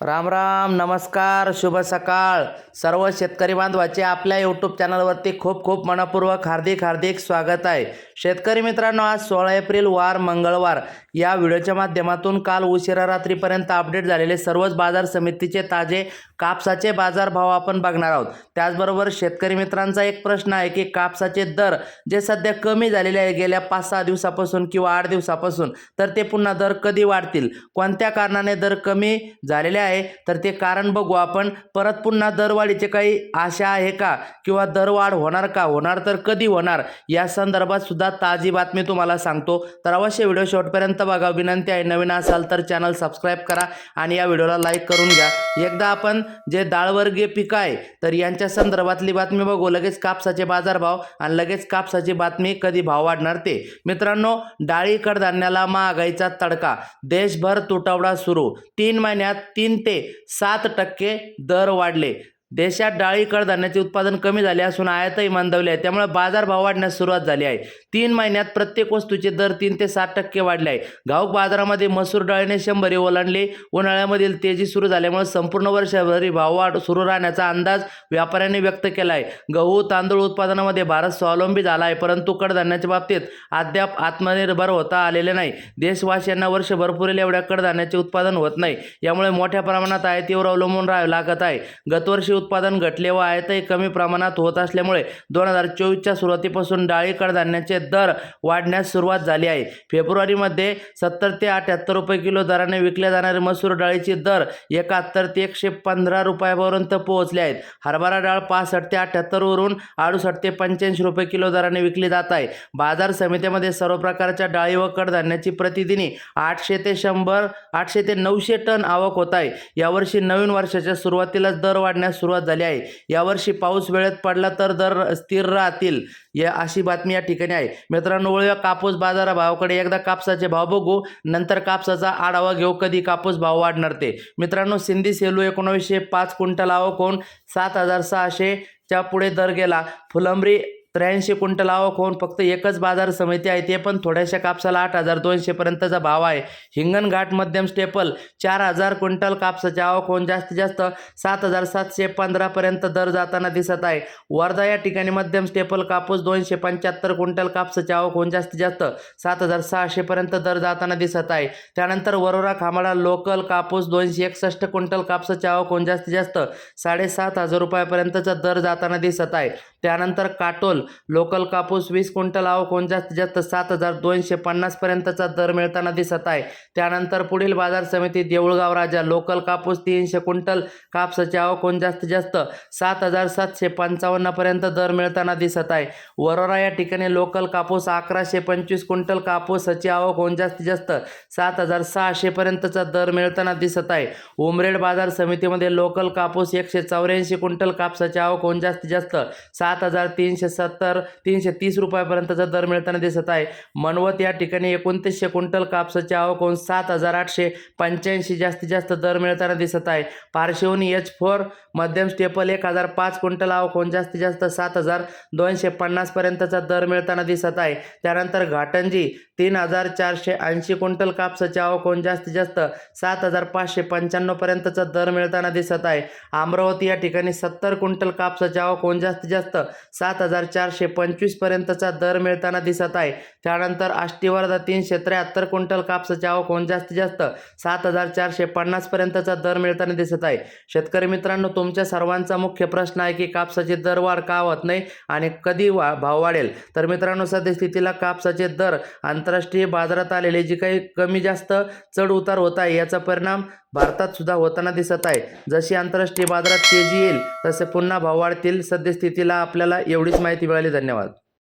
राम राम नमस्कार शुभ सकाळ. सर्व शेतकरी बांधवाचे आपल्या यूट्यूब चॅनलवरती खूप खूप मनपूर्वक हार्दिक हार्दिक स्वागत आहे. शेतकरी मित्रांनो आज सोळा एप्रिल वार मंगळवार. या व्हिडिओच्या माध्यमातून काल उशिरा रात्रीपर्यंत अपडेट झालेले सर्वच बाजार समितीचे ताजे कापसाचे बाजारभाव आपण बघणार आहोत. त्याचबरोबर शेतकरी मित्रांचा एक प्रश्न आहे की कापसाचे दर जे सध्या कमी झालेले आहे गेल्या पाच सहा दिवसापासून किंवा आठ दिवसापासून तर ते पुन्हा दर कधी वाढतील? कोणत्या कारणाने दर कमी झालेले आहे? तर ते कारण बघू आपण. परत पुन्हा दरवाढीचे काही आशा आहे का? किंवा दरवाढ होणार का? होणार तर कधी होणार? या संदर्भात सुद्धा ताजी बातमी तुम्हाला सांगतो. तर अवश्य व्हिडिओ शेवटपर्यंत बघा. विनंती आहे नवीन असाल तर चॅनल सबस्क्राईब करा आणि या व्हिडिओला लाईक करून घ्या. एकदा आपण जे डाळवर्गीय पिकं आहे तर यांच्या संदर्भातली बातमी बघू. लगेच कापसाचे बाजारभाव आणि लगेच कापसाची बातमी कधी भाव वाढणार ते. मित्रांनो डाळी कडधान्याला महागाईचा तडका. देशभर तुटवडा सुरू. तीन महिन्यात तीन ते सात टक्के दर वाढले. देशात डाळी कडधान्याचे उत्पादन कमी झाले असून आयातही मंदावली आहे. त्यामुळे बाजारभाव वाढण्यास सुरुवात झाली आहे. तीन महिन्यात प्रत्येक वस्तूचे दर तीन ते सात टक्के वाढले आहे. घाऊक बाजारामध्ये मसूर डाळीने शंभरी ओलांडले. उन्हाळ्यामधील तेजी सुरू झाल्यामुळे संपूर्ण वर्षभरी भाववाढ सुरू राहण्याचा अंदाज व्यापाऱ्यांनी व्यक्त केला आहे. गहू तांदूळ उत्पादनामध्ये भारत स्वावलंबी झाला आहे परंतु कडधान्याच्या बाबतीत अद्याप आत्मनिर्भर होता आलेले नाही. देशवासियांना वर्षभर पुरेल एवढ्या कडधान्याचे उत्पादन होत नाही. यामुळे मोठ्या प्रमाणात आयातीवर अवलंबून राहावे लागत आहे. गतवर्षी उत्पादन घटले व आयातही कमी प्रमाणात होत असल्यामुळे दोन हजार चोवीसच्या सुरुवातीपासून डाळी कडधान्याचे दर वाढण्यास सुरुवात झाली आहे. फेब्रुवारीमध्ये सत्तर ते अठ्याहत्तर रुपये किलो दराने विकल्या जाणारे मसूर डाळीचे दर एकाहत्तर ते एकशे पंधरा रुपयापर्यंत पोहोचले आहेत. हरभरा डाळ पासष्ट ते अठ्याहत्तरवरून अडुसष्ट ते पंच्याऐंशी रुपये किलो दराने विकली जात आहे. बाजार समितीमध्ये सर्व प्रकारच्या डाळी व कडधान्याची प्रतिदिनी आठशे ते शंभर आठशे ते नऊशे टन आवक होत आहे. यावर्षी नवीन वर्षाच्या सुरुवातीलाच दर वाढण्यास सुरुवात झाली आहे. यावर्षी पाऊस वेळेत पडला तर दर स्थिर राहतील या अशी बातमी या ठिकाणी आहे. मित्रांनो वळूया कापूस बाजाराभावाकडे. एकदा कापसाचे भाव बघू नंतर कापसाचा आढावा घेऊ कधी कापूस भाव वाढणार ते. मित्रांनो सिंधी सेलू एकोणावीसशे पाच क्विंटल आवक होऊन सात हजार सहाशेच्या पुढे दर गेला. फुलंब्री त्र्याऐंशी क्विंटल आवक होऊन फक्त एकच बाजार समिती आहे ते पण थोड्याशा कापसाला आठ हजार दोनशेपर्यंतचा भाव आहे. हिंगणघाट मध्यम स्टेपल चार हजार क्विंटल कापसाची आवक होऊन जास्तीत जास्त सात हजार सातशे पंधरापर्यंत दर जाताना दिसत आहे. वर्धा या ठिकाणी मध्यम स्टेपल कापूस दोनशे पंच्याहत्तर क्विंटल कापसाची आवक होऊन जास्तीत जास्त सात हजार सहाशेपर्यंत दर जाताना दिसत आहे. त्यानंतर वरोरा खामाडा लोकल कापूस दोनशे एकसष्ट क्विंटल कापसाची आवक होऊन जास्तीत जास्त साडेसात हजार रुपयापर्यंतचा दर जाताना दिसत आहे. त्यानंतर काटोल लोकल कापूस वीस क्विंटल आवक कोण जास्तीत जास्त सात हजार दोनशे पन्नासपर्यंतचा दर मिळताना दिसत आहे. त्यानंतर पुढील बाजार समिती देऊळगाव राजा लोकल कापूस तीनशे क्विंटल कापसाची आवक होऊन जास्तीत जास्त सात हजार सातशे पंचावन्नपर्यंत दर मिळताना दिसत आहे. वरोरा या ठिकाणी लोकल कापूस अकराशे पंचवीस क्विंटल कापूसाची आवक होऊन जास्तीत जास्त सात हजार सहाशेपर्यंतचा दर मिळताना दिसत आहे. उमरेड बाजार समितीमध्ये लोकल कापूस एकशे चौऱ्याऐंशी क्विंटल कापसाची आवक होऊन जास्तीत जास्त सात हजार तीनशे सत्तर तीनशे तीस रुपयापर्यंतचा दर मिळताना दिसत आहे. मनवत या ठिकाणी एकोणतीसशे क्विंटल कापसाची आवक होऊन सात हजार आठशे पंच्याऐंशी जास्तीत जास्त दर मिळताना दिसत आहे. पारशिवून एच फोर मध्यम स्टेपल एक हजार पाच क्विंटल आवक होऊन जास्तीत जास्त सात हजार दोनशे पन्नासपर्यंतचा दर मिळताना दिसत आहे. त्यानंतर घाटंजी तीन हजार चारशे ऐंशी क्विंटल कापसाची आवक होऊन जास्तीत जास्त सात हजार पाचशे पंच्याण्णवपर्यंतचा दर मिळताना दिसत आहे. अमरावती या ठिकाणी सत्तर क्विंटल कापसाची आवक होऊन जास्तीत जास्त सात हजार चारशे पंचवीसपर्यंतचा दर मिळताना दिसत आहे. त्यानंतर आष्टीवर्धा तीनशे त्र्याहत्तर क्विंटल कापसाची आवक होऊन जास्तीत जास्त सात हजार चारशे पन्नासपर्यंतचा दर मिळताना दिसत आहे. शेतकरी मित्रांनो तुमच्या सर्वांचा मुख्य प्रश्न आहे की कापसाचे दर वाढ का होत नाही आणि कधी वा भाव वाढेल? तर मित्रांनो सद्यस्थितीला कापसाचे दर आंतरराष्ट्रीय बाजारात आलेले जी काही कमी जास्त चढ उतार होत आहे याचा परिणाम भारतात सुद्धा होताना दिसत आहे. जशी आंतरराष्ट्रीय बाजारात तेजी येईल तसे पुन्हा भाव वाढतील. सद्यस्थितीला आपल्याला एवढीच माहिती मिळाली. धन्यवाद.